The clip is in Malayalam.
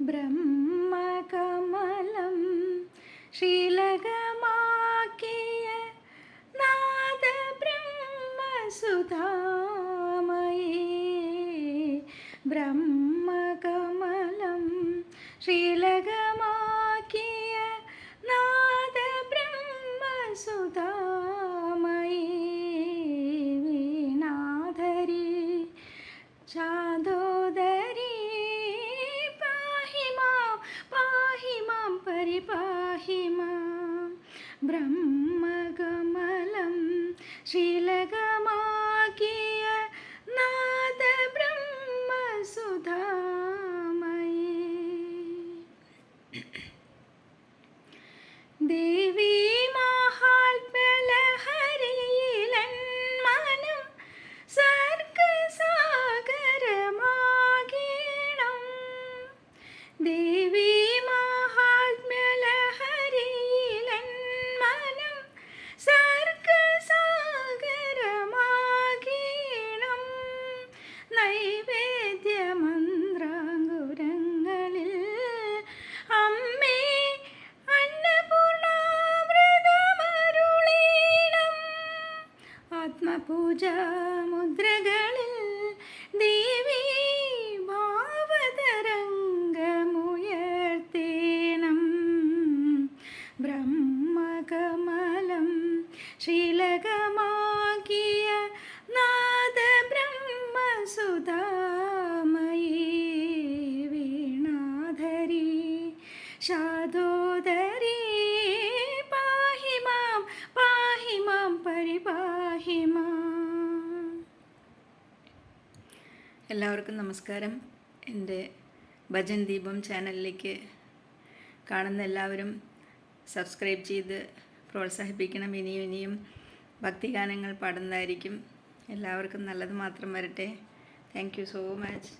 ബ്രഹ്മകമലം ശ്രീലകമാക്കിയ നാദ ബ്രഹ്മസുധാമയേ ബ്രഹ്മകമലം ശ്രീലകമാക്കിയ മാം പരിപാഹി മാം ബ്രഹ്മകമലം ആത്മപൂജ മുദ്രകളിൽ ദേവി ഭാവതരംഗമുയർത്തേണം. ബ്രഹ്മകമലം ശ്രീലകമാക്കിയ നാദ വീണാധരി. ശാദോദരി എല്ലാവർക്കും നമസ്കാരം. എന്റെ ഭജൻ ദീപം ചാനലിലേക്ക് കാണുന്ന എല്ലാവരും സബ്സ്ക്രൈബ് ചെയ്ത് പ്രോത്സാഹിപ്പിക്കണം. ഇനിയും ഇനിയും ഭക്തിഗാനങ്ങൾ പാടുന്നതായിരിക്കും. എല്ലാവർക്കും നല്ലത് മാത്രം വരട്ടെ. Thank so much